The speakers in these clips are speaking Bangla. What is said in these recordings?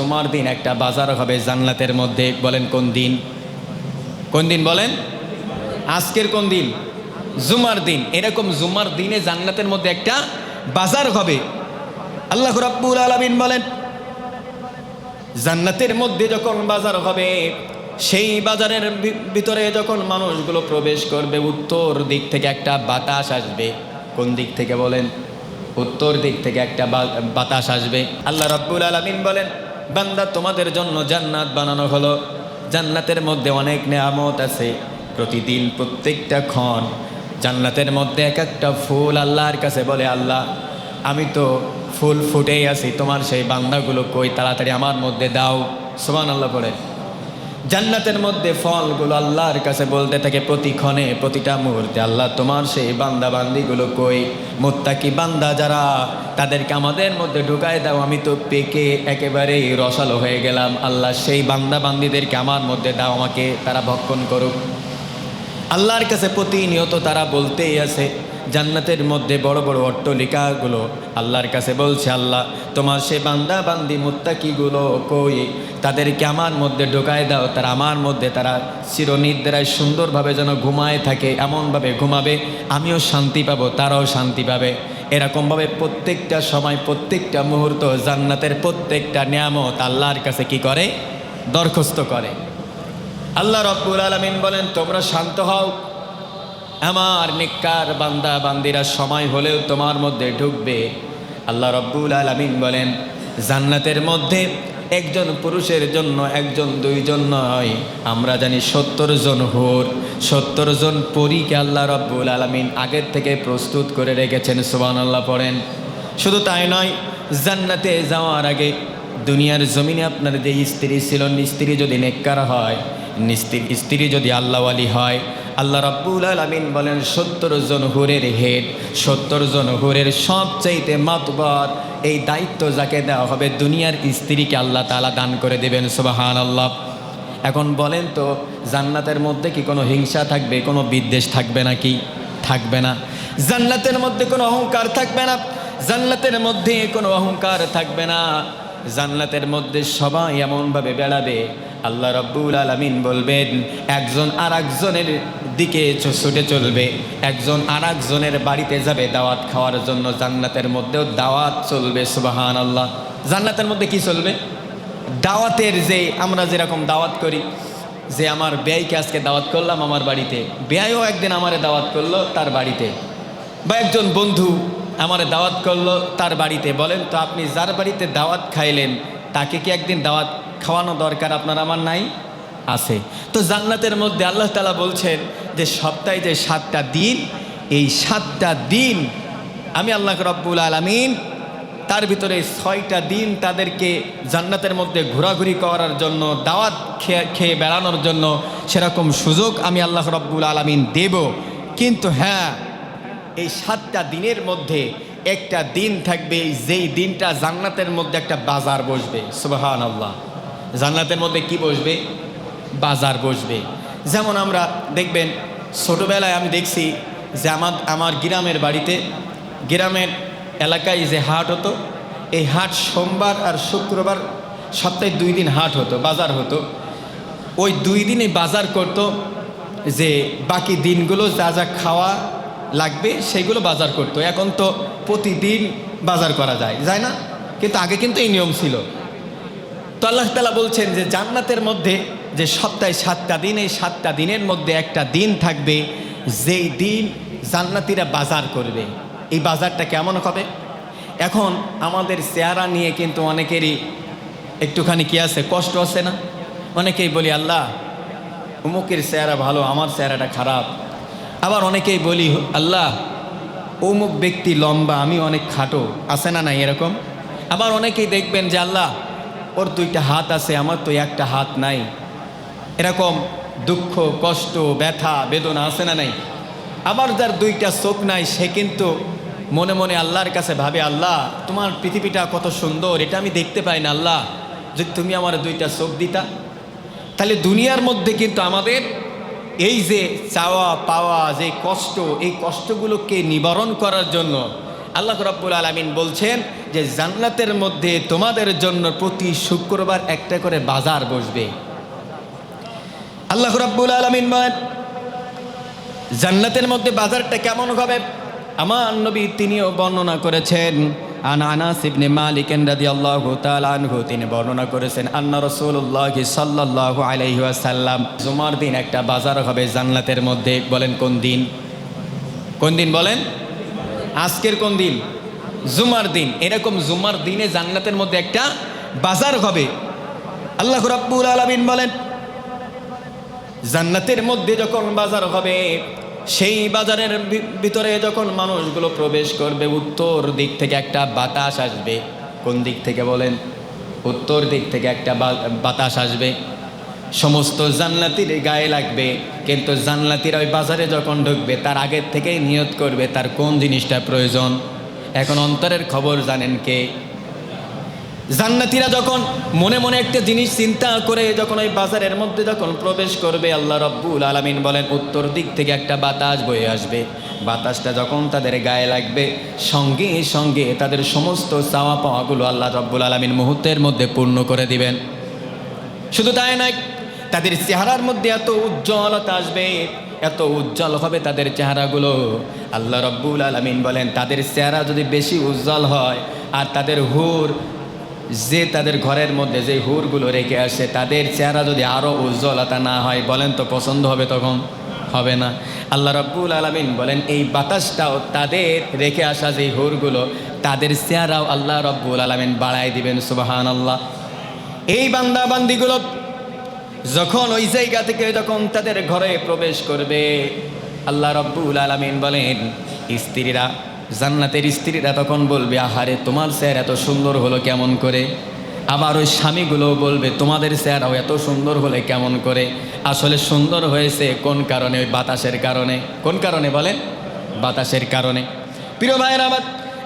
জুমার দিন একটা বাজার হবে জান্নাতের মধ্যে। বলেন, কোন দিন? কোন দিন বলেন? আজকের কোন দিন? জুমার দিন। এরকম জুমার দিনে জান্নাতের মধ্যে একটা বাজার হবে। আল্লাহ রাব্বুল আলামিন বলেন, জান্নাতের মধ্যে যখন বাজার হবে, সেই বাজারের ভিতরে যখন মানুষগুলো প্রবেশ করবে, উত্তর দিক থেকে একটা বাতাস আসবে। কোন দিক থেকে বলেন? উত্তর দিক থেকে একটা বাতাস আসবে। আল্লাহ রাব্বুল আলামিন বলেন বান্দা তোমাদের জন্য জান্নাত বানানো হলো। জান্নাতের মধ্যে অনেক নেয়ামত আছে। প্রতিদিন প্রত্যেকটা ক্ষণ জান্নাতের মধ্যে এক একটা ফুল আল্লাহর কাছে বলে, আল্লাহ, আমি তো ফুল ফুটেই আছি, তোমার সেই বান্দাগুলো কই? তাড়াতাড়ি আমার মধ্যে দাও। সোমান আল্লাহ পড়ে। জান্নাতের মধ্যে ফলগুলো আল্লাহর কাছে বলতে থাকে প্রতিক্ষণে প্রতিটা মুহূর্তে। আল্লাহ, তোমার সেই বান্দা বান্দিগুলো কই? মোত্তাকি বান্দা যারা, তাদেরকে আমাদের মধ্যে ঢুকায় দাও। আমি তো পেকে একেবারেই রসালো হয়ে গেলাম। আল্লাহ, সেই বান্দা বান্দিদেরকে আমার মধ্যে দাও, আমাকে তারা ভক্ষণ করুক। আল্লাহর কাছে প্রতিনিয়ত তারা বলতেই আছে জান্নাতের মধ্যে বড় বড় অট্টলিকাগুলো আল্লাহর কাছে বলছে, আল্লাহ, তোমার সে বান্দা বান্দি মুত্তাকিগুলো কই? তাদেরকে আমার মধ্যে ঢোকায় দাও, তারা আমার মধ্যে, তারা চিরনিদ্রায় সুন্দরভাবে যেন ঘুমায় থাকে, এমনভাবে ঘুমাবে, আমিও শান্তি পাবো, তারাও শান্তি পাবে। এরকমভাবে প্রত্যেকটা সময়, প্রত্যেকটা মুহূর্ত জান্নাতের প্রত্যেকটা নিয়ামত আল্লাহর কাছে কি করে? দরখাস্ত করে। আল্লাহ রব্বুল আলমিন বলেন, তোমরা শান্ত হও আমার নিকার বান্দা বান্দিরা সময় হলেও তোমার মধ্যে ঢুকবে। আল্লাহ রব্বুল আলমিন বলেন, জান্নাতের মধ্যে একজন পুরুষের জন্য, একজন দুইজন নয়। আমরা জানি সত্তর জন হোর। সত্তর জন পরীকে আল্লাহ রব্বুল আলমিন আগের থেকে প্রস্তুত করে রেখেছেন সুবান আল্লাহ পড়েন। শুধু তাই নয়, জান্নাতে যাওয়ার আগে দুনিয়ার জমিনে আপনার যে স্ত্রী ছিল, স্ত্রী যদি নেককার হয় স্ত্রী যদি আল্লাহওয়ালি হয় আল্লাহ রাব্বুল আলামিন বলেন, সত্তর জন হুরের হেড, সত্তর জন হুরের সবচাইতে মাতবার এই দায়িত্ব যাকে দেওয়া হবে দুনিয়ার স্ত্রীকে আল্লাহ তালা দান করে দেবেন সুবাহান আল্লাহ এখন বলেন তো, জান্নাতের মধ্যে কি কোনো হিংসা থাকবে, কোনো বিদ্বেষ থাকবে না কি থাকবে না। জান্নাতের মধ্যে কোনো অহংকার থাকবে না। জান্নাতের মধ্যে কোনো অহংকার থাকবে না। জান্নাতের মধ্যে সবাই এমনভাবে বেড়াবে। আল্লাহ রব্বুল আলমিন বলবেন, একজন আর একজনের দিকে ছুটে চলবে, একজন আর একজনের বাড়িতে যাবে দাওয়াত খাওয়ার জন্য জান্নাতের মধ্যেও দাওয়াত চলবে সুবাহান আল্লাহ জান্নাতের মধ্যে কি চলবে? দাওয়াতের যে আমরা যেরকম দাওয়াত করি, যে আমার ব্যয়কে আজকে দাওয়াত করলাম আমার বাড়িতে, ব্যয়ও একদিন আমারে দাওয়াত করল তার বাড়িতে। বা একজন বন্ধু আমারে দাওয়াত করল তার বাড়িতে, বলেন তো আপনি যার বাড়িতে দাওয়াত খাইলেন, তাকে কি একদিন দাওয়াত খাওয়ানো দরকার আপনার আমার নাই? আছে। তো জান্নাতের মধ্যে আল্লাহ তালা বলছেন যে সপ্তাহে যে সাতটা দিন, এই সাতটা দিন আমি আল্লাহ রব্বুল আলমিন তার ভিতরে ছয়টা দিন তাদেরকে জান্নাতের মধ্যে ঘোরাঘুরি করার জন্য, দাওয়াত খেয়ে বেড়ানোর জন্য সেরকম সুযোগ আমি আল্লাহ রব্বুল আলমিন দেব। কিন্তু হ্যাঁ এই সাতটা দিনের মধ্যে একটা দিন থাকবে, যেই দিনটা জান্নাতের মধ্যে একটা বাজার বসবে। সুবাহান আল্লাহ জান্নাতের মধ্যে কি বসবে? বাজার বসবে। যেমন আমরা দেখবেন, ছোটোবেলায় আমি দেখছি যে আমার আমার গ্রামের বাড়িতে, গ্রামের এলাকায় যে হাট হতো, এই হাট সোমবার আর শুক্রবার সপ্তাহে দুই দিন হাট হতো, বাজার হতো। ওই দুই দিনে বাজার করত যে বাকি দিনগুলো যা যা খাওয়া লাগবে সেগুলো বাজার করতো। এখন তো প্রতিদিন বাজার করা যায় যায় না? কিন্তু আগে কিন্তু এই নিয়ম ছিল। তো আল্লাহ তালা বলছেন যে জান্নাতের মধ্যে যে সপ্তাহে সাতটা দিন, এই সাতটা দিনের মধ্যে একটা দিন থাকবে যেই দিন জান্নাতিরা বাজার করবে। এই বাজারটা কেমন হবে? এখন আমাদের চেহারা নিয়ে কিন্তু অনেকেরই একটুখানি কি আছে, কষ্ট আছে না? অনেকেই বলি, আল্লাহ অমুকের চেহারা ভালো, আমার চেহারাটা খারাপ। আবার অনেকেই বলি, আল্লাহ অমুক ব্যক্তি লম্বা, আমি অনেক খাটো। আছে না নাই এরকম? আবার অনেকেই দেখবেন যে, আল্লাহ, ওর দুইটা হাত আছে, আমার তো একটা হাত নাই। এরকম দুঃখ, কষ্ট, ব্যথা, বেদনা আছে না নাই? আবার যার দুইটা চোখ নাই, সে কিন্তু মনে মনে আল্লাহর কাছে ভাবে, আল্লাহ, তোমার পৃথিবীটা কত সুন্দর, এটা আমি দেখতে পাই না, আল্লাহ। যদি তুমি আমার দুইটা চোখ দিতা, তাহলে দুনিয়ার মধ্যে কিন্তু আমাদের এই যে চাওয়া, পাওয়া, যে কষ্ট, এই কষ্টগুলোকে নিবারণ করার জন্য আল্লাহ রাব্বুল আলামিন বলছেন যে জান্নাতের মধ্যে তোমাদের জন্য প্রতি শুক্রবার একটা করে বাজার বসবে। আল্লাহ রাব্বুল আলামিন বলেন, জান্নাতের মধ্যে বাজারটা কেমন হবে? আমার নবী তিনিও বর্ণনা করেছেন, আন আনাস ইবনে মালিক রাদিয়াল্লাহু তাআলা আনহু, তিনি বর্ণনা করেছেন, আন্না রাসূলুল্লাহ সাল্লাল্লাহু আলাইহি ওয়াসাল্লাম, জুমার দিন একটা বাজার হবে জান্নাতের মধ্যে। বলেন কোন দিন? কোন দিন বলেন? আজকের কোন দিন? জুমার দিন। এরকম জুমার দিনে জান্নাতের মধ্যে একটা বাজার হবে। আল্লাহ রাব্বুল আলামিন বলেন জান্নাতের মধ্যে যখন বাজার হবে, সেই বাজারের ভিতরে যখন মানুষগুলো প্রবেশ করবে, উত্তর দিক থেকে একটা বাতাস আসবে। কোন দিক থেকে বলেন? উত্তর দিক থেকে একটা বাতাস আসবে। সমস্ত জান্নাতির গায়ে লাগবে, কিন্তু জান্নাতির ওই বাজারে যখন ঢুকবে, তার আগের থেকেই নিয়ত করবে তার কোন জিনিসটা প্রয়োজন। এখন অন্তরের খবর জানেন কে? জান্নাতিরা যখন মনে মনে একটা জিনিস চিন্তা করে, যখন ওই বাজারের মধ্যে যখন প্রবেশ করবে, আল্লাহ রব্বুল আলামিন বলেন, উত্তর দিক থেকে একটা বাতাস বয়ে আসবে। বাতাসটা যখন তাদের গায়ে লাগবে, সঙ্গে সঙ্গে তাদের সমস্ত চাওয়া পাওয়াগুলো আল্লাহ রব্বুল আলামিন মুহূর্তের মধ্যে পূর্ণ করে দিবেন। শুধু তাই নয়, তাদের চেহারার মধ্যে এত উজ্জ্বলতা আসবে, এত উজ্জ্বল হবে তাদের চেহারাগুলো। আল্লাহ রব্বুল আলমিন বলেন, তাদের চেহারা যদি বেশি উজ্জ্বল হয়, আর তাদের হুর যে তাদের ঘরের মধ্যে যে হুরগুলো রেখে আসে, তাদের চেহারা যদি আরও উজ্জ্বলতা না হয়, বলেন তো পছন্দ হবে তখন? হবে না। আল্লাহ রব্বুল আলমিন বলেন, এই বাতাসটাও তাদের রেখে আসা যে হুরগুলো, তাদের চেহারাও আল্লাহ রব্বুল আলমিন বাড়াই দিবেন সুবাহান আল্লাহ এই বান্দা বান্দিগুলো যখন ওই জায়গা থেকে যখন তাদের ঘরে প্রবেশ করবে, আল্লাহ রব্বুল আলমিন বলেন, স্ত্রীরা জান্নাতের স্ত্রীরা তখন বলবে, আহারে, তোমার স্যার এত সুন্দর হলো কেমন করে? আবার ওই স্বামীগুলো বলবে, তোমাদের স্যারাও এত সুন্দর হলে কেমন করে? আসলে সুন্দর হয়েছে কোন কারণে? ওই বাতাসের কারণে। কোন কারণে বলেন? বাতাসের কারণে। প্রিয় ভাইয়ের আবার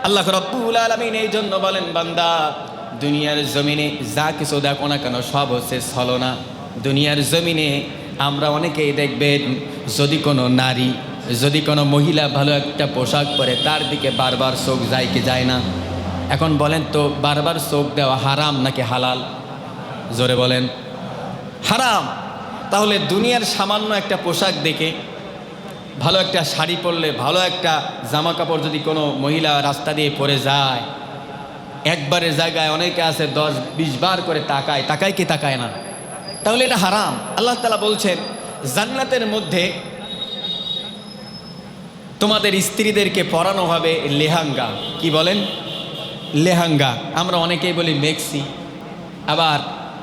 আল্লাহ রব্বুল আলমিন এই জন্য বলেন, বান্দা, দুনিয়ার জমিনে যা কিছু দেখো না কেন, সব হচ্ছে ছলনা। দুনিয়ার জমিনে আমরা অনেকেই দেখবেন, যদি কোনো নারী যদি কোনো মহিলা ভালো একটা পোশাক পরে, তার দিকে বারবার চোখ যায় কি যায় না? এখন বলেন তো, বারবার চোখ দেওয়া হারাম নাকি হালাল? জোরে বলেন। হারাম! তাহলে দুনিয়ার সামান্য একটা পোশাক দেখে, ভালো একটা শাড়ি পরলে, ভালো একটা জামা কাপড় যদি কোনো মহিলা রাস্তা দিয়ে পরে যায় একবারের জায়গায় অনেকে আছে দশ, বিশ বার করে তাকায় তাকায় কি তাকায় না? তাহলে এটা হারাম। আল্লাহ তালা বলছেন, জান্নাতের মধ্যে তোমাদের স্ত্রীদেরকে পরানো হবে লেহাঙ্গা। কি বলেন? লেহাঙ্গা। আমরা অনেকেই বলি মেক্সি। আবার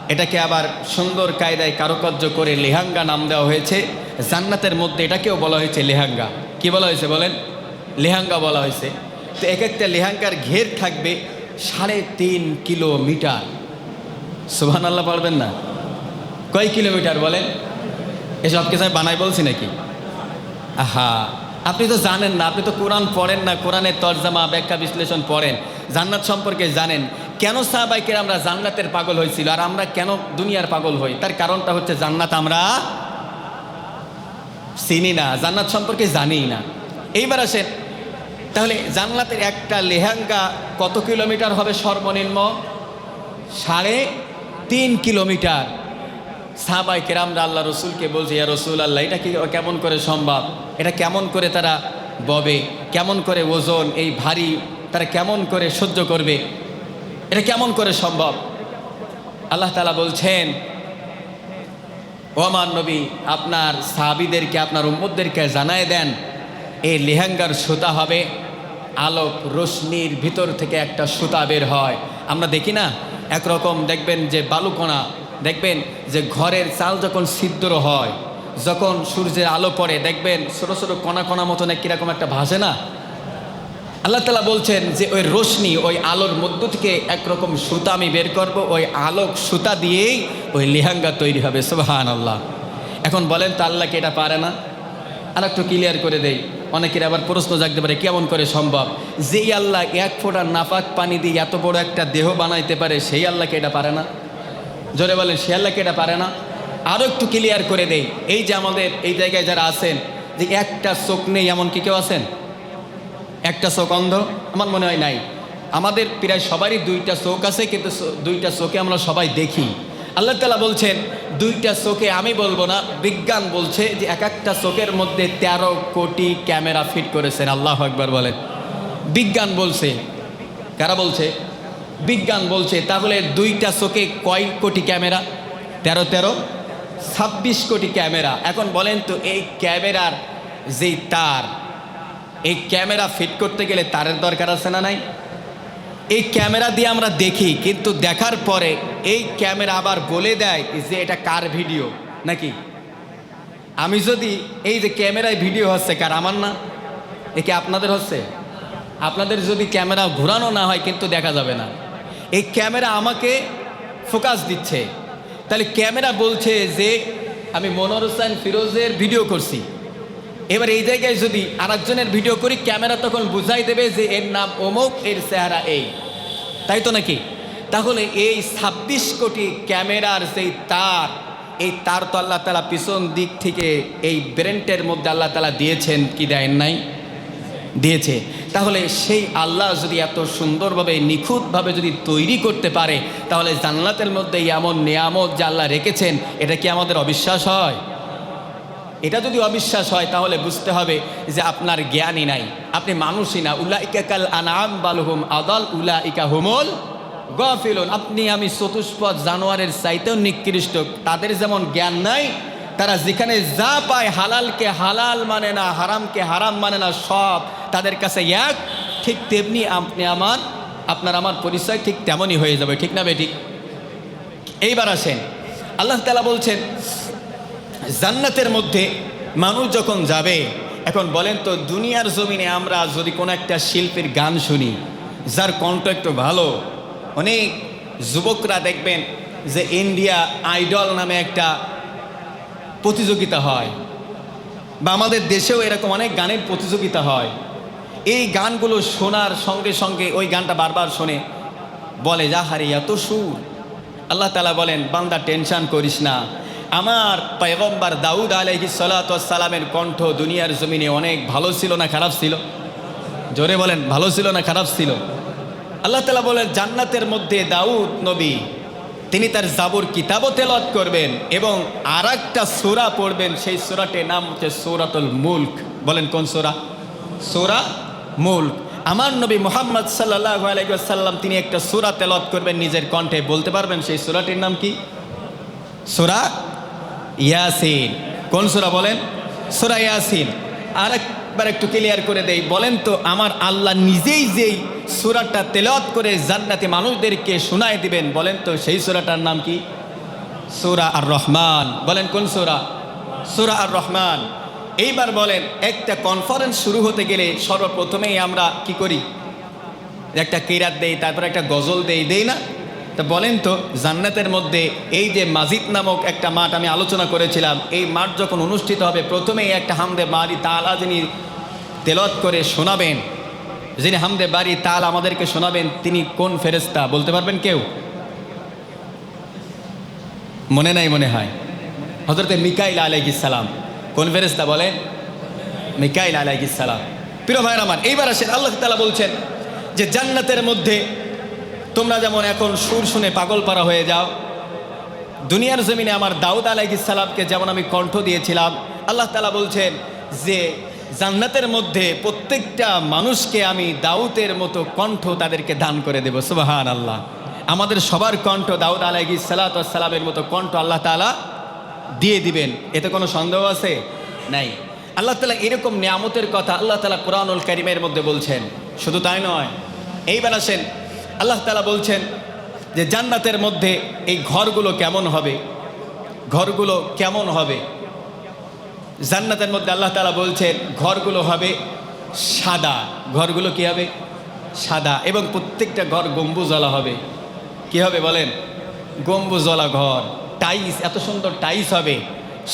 এটাকে আবার সুন্দর কায়দায় কারুকার্য করে লেহাঙ্গা নাম দেওয়া হয়েছে। জান্নাতের মধ্যে এটাকেও বলা হয়েছে লেহাঙ্গা। কি বলা হয়েছে বলেন? লেহাঙ্গা বলা হয়েছে। তো এক একটা লেহাঙ্গার ঘের থাকবে সাড়ে তিন কিলোমিটার। সুবহান আল্লাহ পারবেন না? কয় কিলোমিটার বলেন? এসব কিছু বানাই বলছি নাকি? আহা! আপনি তো জানেন না, আপনি তো কোরআন পড়েন না, কোরআনের তর্জামা, ব্যাখ্যা, বিশ্লেষণ পড়েন। জান্নাত সম্পর্কে জানেন। কেন সাহাবাইকের আমরা জান্নাতের পাগল হয়েছিল আর আমরা কেন দুনিয়ার পাগল হই? তার কারণটা হচ্ছে জান্নাত আমরা চিনি না, জান্নাত সম্পর্কে জানি না। এইবার আসেন, তাহলে জান্নাতের একটা লেহেঙ্গা কত কিলোমিটার হবে সর্বনিম্ন? সাড়ে তিন কিলোমিটার। সাহাবাই কেরামরা আল্লাহ রসুলকে বলছে, ইয়া রসুল আল্লাহ এটা কি কেমন করে সম্ভব? এটা কেমন করে তারা ববে? কেমন করে ওজন এই ভারী, তারা কেমন করে সহ্য করবে? এটা কেমন করে সম্ভব? আল্লাহ তালা বলছেন ও আমার নবী, আপনার সাহাবিদেরকে, আপনার উম্মদদেরকে জানায় দেন, এই লেহেঙ্গার সুতা হবে, আলোক রশ্মির ভিতর থেকে একটা সুতা বের হয়। আমরা দেখি না? একরকম দেখবেন যে বালুকণা দেখবেন যে ঘরের চাল যখন ছিদ্র হয়, যখন সূর্যের আলো পড়ে, দেখবেন ছোটো ছোটো কণা কণা মতন কীরকম একটা ভাসে না? আল্লাহ তালা বলছেন যে ওই রোশনি ওই আলোর মধ্য থেকে একরকম সুতা আমি বের করব, ওই আলোক সুতা দিয়েই ওই লেহাঙ্গা তৈরি হবে সুবাহান আল্লাহ এখন বলেন তো আল্লাহকে এটা পারে না? আর একটু ক্লিয়ার করে দেই, অনেকের আবার প্রশ্ন জাগতে পারে, কেমন করে সম্ভব? যেই আল্লাহ এক ফোঁটা নাপাক পানি দিয়ে এত বড় একটা দেহ বানাইতে পারে, সেই আল্লাহকে এটা পারে না? জোরে বলেন, সে আল্লাহকে এটা পারে না? আরও একটু ক্লিয়ার করে দেই। এই যে আমাদের এই জায়গায় যারা আছেন, যে একটা চোখ নেই, এমন কি কেউ আছেন? একটা চোখ অন্ধ? আমার মনে হয় নাই। আমাদের প্রায় সবারই দুইটা চোখ আছে, কিন্তু দুইটা চোখে আমরা সবাই দেখি। আল্লাহ তালা বলছেন, দুইটা চোখে আমি বলব না, বিজ্ঞান বলছে যে এক একটা চোখের মধ্যে তেরো কোটি ক্যামেরা ফিট করেছেন। আল্লাহ একবার বলেন। বিজ্ঞান বলছে। কারা বলছে? বিজ্ঞান বলছে, তাহলে দুইটা চোখে কয় কোটি ক্যামেরা? তেরো তেরো, ছাব্বিশ কোটি ক্যামেরা। এখন বলেন তো, এই ক্যামেরার যেই তার, এই ক্যামেরা ফিট করতে গেলে তারের দরকার আছে না নাই? এই ক্যামেরা দিয়ে আমরা দেখি, কিন্তু দেখার পরে এই ক্যামেরা আবার বলে দেয় যে এটা কার ভিডিও? নাকি? আমি যদি এই যে ক্যামেরায় ভিডিও হচ্ছে, কার আমার না? এ কি আপনাদের হচ্ছে? আপনাদের যদি ক্যামেরা ঘোরানো না হয়, কিন্তু দেখা যাবে না। এই ক্যামেরা আমাকে ফোকাস দিচ্ছে। তাহলে ক্যামেরা বলছে যে, আমি মনোর হোসেন ফিরোজের ভিডিও করছি। এবার এই জায়গায় যদি আরেকজনের ভিডিও করি, ক্যামেরা তখন বুঝাই দেবে যে এর নাম অমুক, এর চেহারা এই। তাই তো নাকি? তাহলে এই ছাব্বিশ কোটি ক্যামেরার যেই তার, এই তার তো আল্লাহ তালা পিছন দিক থেকে এই ব্রেন্টের মধ্যে আল্লাহ তালা দিয়েছেন, কি দেন নাই? দিয়েছে। তাহলে সেই আল্লাহ যদি এত সুন্দরভাবে, নিখুঁতভাবে যদি তৈরি করতে পারে, তাহলে জান্নাতের মধ্যে এমন নিয়ামত যে আল্লাহ রেখেছেন, এটা কি আমাদের অবিশ্বাস হয়? এটা যদি অবিশ্বাস হয়, তাহলে বুঝতে হবে যে আপনার জ্ঞানই নাই। আপনি মানুষই না। উল্লাইকা কাল আনাম বালহুম আদাল, উলাইকা হুমল গফিলুন। আপনি আমি চতুষ্পদ জানোয়ারের চাইতেও নিকৃষ্ট। তাদের যেমন জ্ঞান নাই, তারা যেখানে যা পায় হালালকে হালাল মানে না, হারামকে হারাম মানে না, সব তাদের কাছে এক, ঠিক তেমনি আপনি আমার, আপনার আমার পরিচয় ঠিক তেমনই হয়ে যাবে, ঠিক না বেঠিক এইবার আসেন। আল্লাহ তালা বলছেন, জান্নাতের মধ্যে মানুষ যখন যাবে, এখন বলেন তো দুনিয়ার জমিনে আমরা যদি কোনো একটা শিল্পীর গান শুনি, যার কণ্ঠ একটু ভালো, অনেক যুবকরা দেখবেন যে ইন্ডিয়া আইডল নামে একটা প্রতিযোগিতা হয়, বা আমাদের দেশেও এরকম অনেক গানের প্রতিযোগিতা হয়। এই গানগুলো শোনার সঙ্গে সঙ্গে ওই গানটা বারবার শোনে। বলে, যা হারে, এত সুর। আল্লাহ তালা বলেন, বান্দা, টেনশন করিস না। আমার পয়গম্বর দাউদ আলহি সালামের কণ্ঠ দুনিয়ার জমিনে অনেক ভালো ছিল না খারাপ ছিল? জোরে বলেন, ভালো ছিল না খারাপ ছিল? আল্লাহ তালা বলেন, জান্নাতের মধ্যে দাউদ নবী, তিনি তার জাবুর কিতাবও তেলত করবেন এবং আর একটা সোরা পড়বেন। সেই সোরাটির নাম হচ্ছে সৌরাতুল মুল্ক। বলেন, কোন সোরা? সোরা মুল্ক। আমার নবী মোহাম্মদ সাল্লাহ আলাইসাল্লাম তিনি একটা সোরা তেলত করবেন নিজের কণ্ঠে। বলতে পারবেন সেই সোরাটির নাম কি? সোরা ইয়াসিন। কোন সোরা বলেন? সুরা ইয়াসিন। আর একবার একটু ক্লিয়ার করে দেই। বলেন তো, আমার আল্লাহ নিজেই যেই সুরাটা তেলত করে জান্নাতি মানুষদেরকে শোনায় দিবেন, বলেন তো সেই সুরাটার নাম কি? সুরা আর রহমান বলেন কোন সুরা? সুরা আর রহমান এইবার বলেন, একটা কনফারেন্স শুরু হতে গেলে সর্বপ্রথমেই আমরা কি করি? একটা কিরাত দেই, তারপর একটা গজল দেই দেই না? তা বলেন তো, জান্নাতের মধ্যে এই যে মাজিদ নামক একটা মাঠ আমি আলোচনা করেছিলাম, এই মাঠ যখন অনুষ্ঠিত হবে, প্রথমেই একটা হামদে বাড়ি তালা যিনি তেলত করে শোনাবেন, যিনি হামদে বাড়ি তাল আমাদেরকে শোনাবেন, তিনি কোন ফেরেস্তা বলতে পারবেন কেউ? মনে নাই মনে হয়। হজরতে মিকাইল আলাইহিস সালাম। কোন ফেরেস্তা বলেন মিকাইল আলাইহিস সালাম। প্রিয় ভাইয়ের আমার, এইবার আসেন আল্লাহ তালা বলছেন যে জান্নাতের মধ্যে তোমরা যেমন এখন সুর শুনে পাগল পারা হয়ে যাও, দুনিয়ার জমিনে আমার দাউদ আলাইহিস সালামকে যেমন আমি কণ্ঠ দিয়েছিলাম, আল্লাহ তালা বলছেন যে জান্নাতের মধ্যে প্রত্যেকটা মানুষকে আমি দাউতের মতো কণ্ঠ তাদেরকে দান করে দেব সুবাহান আল্লাহ আমাদের সবার কণ্ঠ দাউদ আলাইহি সালাতামের মতো কণ্ঠ আল্লাহ তালা দিয়ে দিবেন। এতে কোনো সন্দেহ আছে? নাই। আল্লাহ তালা এরকম নিয়ামতের কথা আল্লাহ তালা কোরআনুল করিমের মধ্যে বলছেন। শুধু তাই নয়, এইবার আসেন, আল্লাহ তালা বলছেন যে জান্নাতের মধ্যে এই ঘরগুলো কেমন হবে? ঘরগুলো কেমন হবে? জান্নাতের মধ্যে আল্লাহ তালা বলছেন, ঘরগুলো হবে সাদা। ঘরগুলো কি হবে? সাদা। এবং প্রত্যেকটা ঘর গম্বুজলা হবে। কি হবে বলেন? গম্বুজলা ঘর। টাইস, এত সুন্দর টাইস হবে,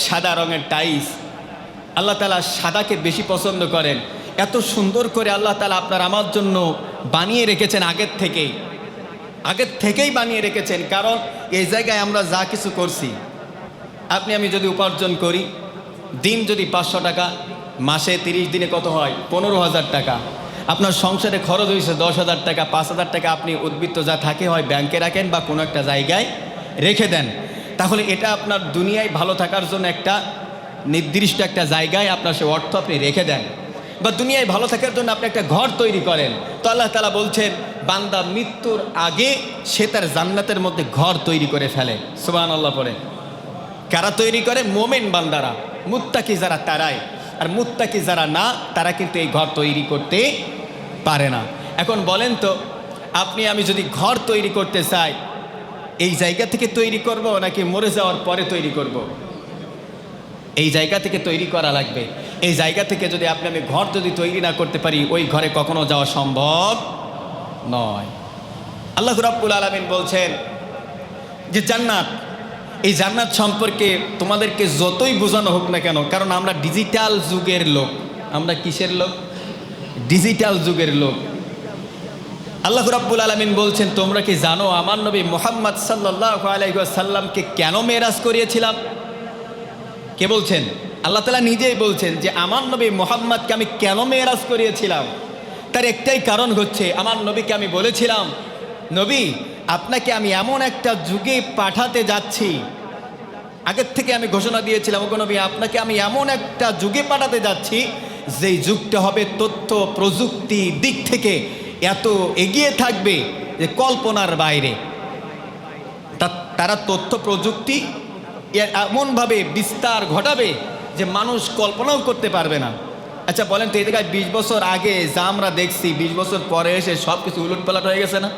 সাদা রঙের টাইস। আল্লাহ তালা সাদাকে বেশি পছন্দ করেন। এত সুন্দর করে আল্লাহ তালা আপনার আমার জন্য বানিয়ে রেখেছেন আগের থেকেই আগের থেকেই বানিয়ে রেখেছেন, কারণ এই জায়গায় আমরা যা কিছু করছি, আপনি, আমি যদি উপার্জন করি, দিন যদি পাঁচশো টাকা, মাসে তিরিশ দিনে কত হয়? পনেরো হাজার টাকা। আপনার সংসারে খরচ হয়েছে দশ হাজার টাকা, পাঁচ হাজার টাকা আপনি উদ্বৃত্ত যা থাকে হয় ব্যাংকে রাখেন বা কোনো একটা জায়গায় রেখে দেন। তাহলে এটা আপনার দুনিয়ায় ভালো থাকার জন্য একটা নির্দিষ্ট একটা জায়গায় আপনার সে অর্থ আপনি রেখে দেন। বা দুনিয়ায় ভালো থাকার জন্য আপনি একটা ঘর তৈরি করেন। তো আল্লাহ তালা বলছেন, বান্দা মৃত্যুর আগে সে তার জান্নাতের মধ্যে ঘর তৈরি করে ফেলে। সুবাহ আল্লাহ পরে কারা তৈরি করে? মোমেন বান্দারা। মুত্তাকি যারা তারাই। আর মুত্তাকি যারা না, তারা কিন্তু এই ঘর তৈরি করতে পারে না। এখন বলেন তো, আপনি, আমি যদি ঘর তৈরি করতে চাই এই জায়গা থেকে তৈরি করব নাকি মরে যাওয়ার পরে তৈরি করব। এই জায়গা থেকে তৈরি করা লাগবে। এই জায়গা থেকে যদি আপনি আমি ঘর যদি তৈরি না করতে পারি, ওই ঘরে কখনো যাওয়া সম্ভব নয়। আল্লাহ রাব্বুল আলমিন বলছেন যে, জান্নাত, এই জান্নাত সম্পর্কে তোমাদেরকে যতই বোঝানো হোক না কেন, কারণ আমরা ডিজিটাল যুগের লোক। আমরা কিসের লোক? ডিজিটাল যুগের লোক। আল্লাহ রাব্বুল আলমিন বলছেন, তোমরা কি জানো আমার নবী মোহাম্মদ সাল্লাহ আলাইসাল্লামকে কেন মেরাজ করিয়েছিলাম? কে বলছেন? আল্লাহ তালা নিজেই বলছেন যে, আমার নবী মোহাম্মদকে আমি কেন মেরাজ করিয়েছিলাম? তার একটাই কারণ হচ্ছে, আমার নবীকে আমি বলেছিলাম, নবী, আপনাকে আমি এমন একটা যুগে পাঠাতে যাচ্ছি। আগের থেকে আমি ঘোষণা দিয়েছিলাম, ওগো নবী, আপনাকে আমি এমন একটা যুগে পাঠাতে যাচ্ছি, যেই যুগটা হবে তথ্য প্রযুক্তি দিক থেকে এত এগিয়ে থাকবে যে কল্পনার বাইরে। তারা তথ্য প্রযুক্তি এমনভাবে বিস্তার ঘটাবে যে মানুষ কল্পনাও করতে পারবে না। আচ্ছা বলেন তো, এই জায়গায় বিশ বছর আগে যা আমরা দেখছি, বিশ বছর পরে এসে সব কিছু উলটপালট হয়ে গেছে না?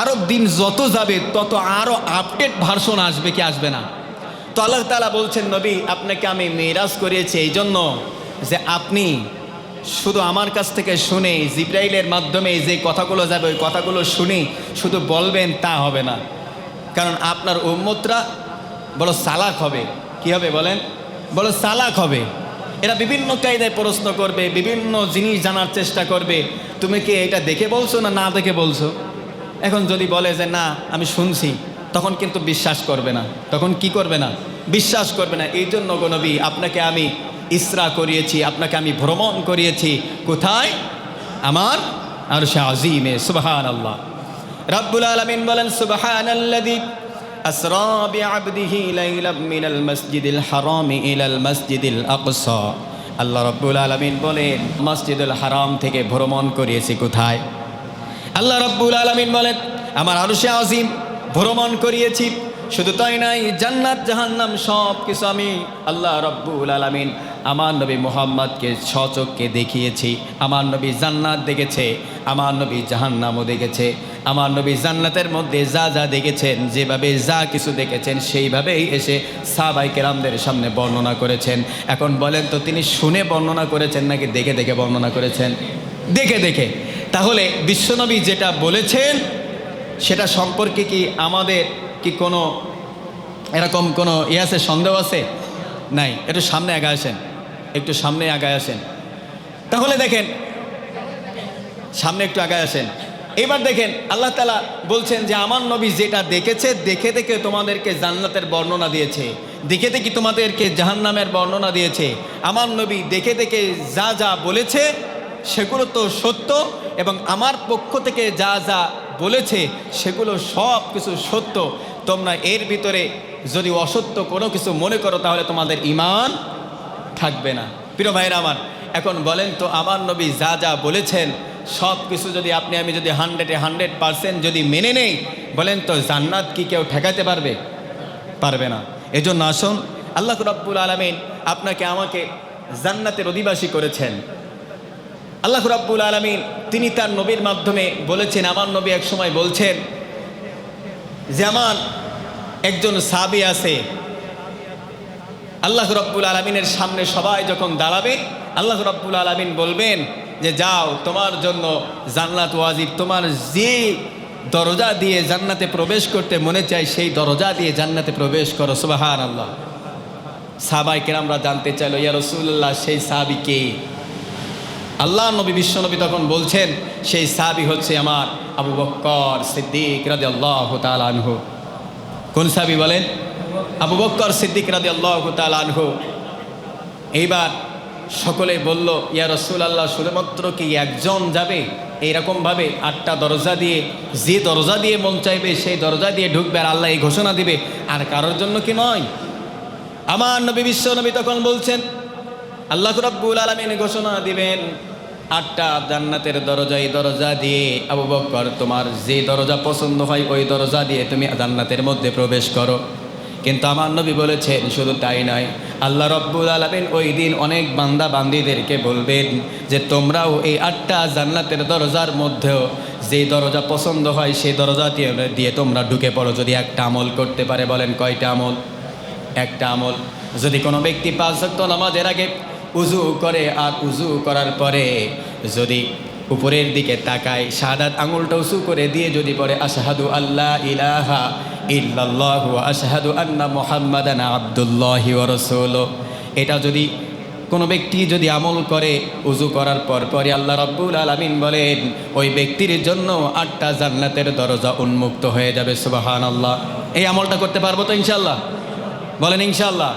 আরও দিন যত যাবে, তত আরও আপডেট ভার্সন আসবে কি আসবে না? তো আল্লাহ তালা বলছেন, নবী, আপনাকে আমি মেরাজ করিয়েছি এই জন্য যে আপনি শুধু আমার কাছ থেকে শুনে, জিব্রাইলের মাধ্যমে যে কথাগুলো যাবে, ওই কথাগুলো শুনে শুধু বলবেন, তা হবে না। কারণ আপনার উম্মতরা বড় সালাক হবে। কি হবে বলেন? বড় সালাক হবে। এরা বিভিন্ন কায়দায় প্রশ্ন করবে, বিভিন্ন জিনিস জানার চেষ্টা করবে। তুমি কি এটা দেখে বলছো না না দেখে বলছো? এখন যদি বলে যে, না, আমি শুনছি, তখন কিন্তু বিশ্বাস করবে না। তখন কি করবে না? বিশ্বাস করবে না। এই জন্য গণবী আপনাকে আমি ইসরা করিয়েছি আপনাকে আমি ভ্রমণ করিয়েছি কোথায় আমার আর সে আজিমে সুবাহান আল্লাহ রব্বুল আলমিন বলেন সুবাহান أسرى بعبده ليلا من المسجد الحرام إلى المسجد الأقصى আল্লাহ রব্বুল আলমিন বলেন মসজিদুল হারাম থেকে ভ্রমণ করিয়েছি কোথায় আল্লাহ রব্বুল আলমিন বলেন আমার আরুষে আজিম ভ্রমণ করিয়েছি শুধু তাই নাই, জান্নাত, জাহান্নাম সব কিছু আমি আল্লাহ রব্বুল আলমিন আমার নবী মোহাম্মদকে সচককে দেখিয়েছি, আমার নবী জান্নাত দেখেছে, আমার নবী জাহান্নামও দেখেছে, আমার নবী জান্নাতের মধ্যে যা যা দেখেছেন, যেভাবে যা কিছু দেখেছেন, সেইভাবেই এসে সাবাই কেরামদের সামনে বর্ণনা করেছেন। এখন বলেন তো, তিনি শুনে বর্ণনা করেছেন নাকি দেখে দেখে বর্ণনা করেছেন? দেখে দেখে। তাহলে বিশ্বনবী যেটা বলেছেন, সেটা সম্পর্কে কি আমাদের কি কোনো এরকম কোনো ইয়ে আছে, সন্দেহ আছে? নাই, একটু সামনে আগায় আসেন, একটু সামনে আগায় আসেন। তাহলে দেখেন, সামনে একটু আগায় আসেন। এবার দেখেন, আল্লাহ তালা বলছেন যে, আমার নবী যেটা দেখেছে, দেখে দেখে তোমাদেরকে জান্নাতের বর্ণনা দিয়েছে। দেখে দেখে তোমাদেরকে জাহান্নামের বর্ণনা দিয়েছে। আমার নবী দেখে দেখে যা যা বলেছে, সেগুলো তো সত্য এবং আমার পক্ষ থেকে যা যা বলেছে, সেগুলো সব কিছু সত্য। তোমরা এর ভিতরে যদি অসত্য কোনো কিছু মনে করো, তাহলে তোমাদের ইমান থাকবে না। প্রিয় ভাইরা আমার, এখন বলেন তো, আমার নবী যা যা বলেছেন, সব কিছু যদি আপনি, আমি যদি হান্ড্রেডে হান্ড্রেড পারসেন্ট যদি মেনে নেই, বলেন তো, জান্নাত কি কেউ ঠেকাতে পারবে? পারবে না। এজন্য আসুন, আল্লাহ রব্বুল আলমিন আপনাকে আমাকে জান্নাতের অধিবাসী করেছেন। আল্লাহ রাব্বুল আলমিন তিনি তার নবীর মাধ্যমে বলেছেন, আমার নবী এক সময় বলছেন যে আমার একজন সাবি আছে, আল্লাহ রব্বুল আলমিনের সামনে সবাই যখন দাঁড়াবে, আল্লাহ রব্বুল আলমিন বলবেন যে, যাও, তোমার জন্য জান্নাত ওয়াজিব। তোমার যে দরজা দিয়ে জান্নাতে প্রবেশ করতে মনে চাই সেই দরজা দিয়ে জান্নাতে প্রবেশ করো। সুবাহান আল্লাহ সাহাবাই আমরা জানতে চাইল, ইয়া রসুল্লাহ সেই সাহাবি কে? আল্লাহ নবী বিশ্বনবী তখন বলছেন, সেই সাবি হচ্ছে আমার আবু বক্কর সিদ্দিক রাজি আল্লাহ তালানহু কোন সাবি বলেন? আবু বক্কর সিদ্দিক রাজি আল্লাহ তালানহু এইবার সকলে বলল, ইয়া রসুল আল্লাহ শুধুমাত্র কি একজন যাবে? এইরকমভাবে আটটা দরজা দিয়ে, যে দরজা দিয়ে মন চাইবে, সেই দরজা দিয়ে ঢুকবে আর আল্লাহ এই ঘোষণা দিবে, আর কারোর জন্য কি নয়? আমার নবী, বিশ্ব নবী তখন বলছেন আল্লাহ রাব্বুল আলমিন ঘোষণা দিবেন, আটটা জান্নাতের দরজা এই দরজা দিয়ে আবু বক্কর তোমার যে দরজা পছন্দ হয়, ওই দরজা দিয়ে তুমি জান্নাতের মধ্যে প্রবেশ করো। কিন্তু আমার নবী বলেছেন, শুধু তাই নয়, আল্লাহ রব্বুল আলমিন ওই দিন অনেক বান্দা বান্দিদেরকে বলবেন যে, তোমরাও এই আটটা জান্নাতের দরজার মধ্যেও যে দরজা পছন্দ হয়, সেই দরজা দিয়ে দিয়ে তোমরা ঢুকে পড়ো। যদি একটা আমল করতে পারে, বলেন কয়টা আমল? একটা আমল। যদি কোনো ব্যক্তি পাঁচ নামাজের আগে উজু করে আর উজু করার পরে যদি উপরের দিকে তাকায়, শাহাদাত আঙুলটা উঁচু করে দিয়ে যদি পরে আশহাদু আল্লাহ ইলাহা ইল্লাল্লাহু আশহাদু আন্না মুহাম্মাদান আবদুল্লাহি ওয়া রাসূলুহু। এটা যদি কোনো ব্যক্তি যদি আমল করে উজু করার পর পরে আল্লাহ রব্বুল আলমিন বলেন, ওই ব্যক্তির জন্য আটটা জান্নাতের দরজা উন্মুক্ত হয়ে যাবে। সুবাহান আল্লাহ এই আমলটা করতে পারব তো ইনশাল্লাহ বলেন ইনশাল্লাহ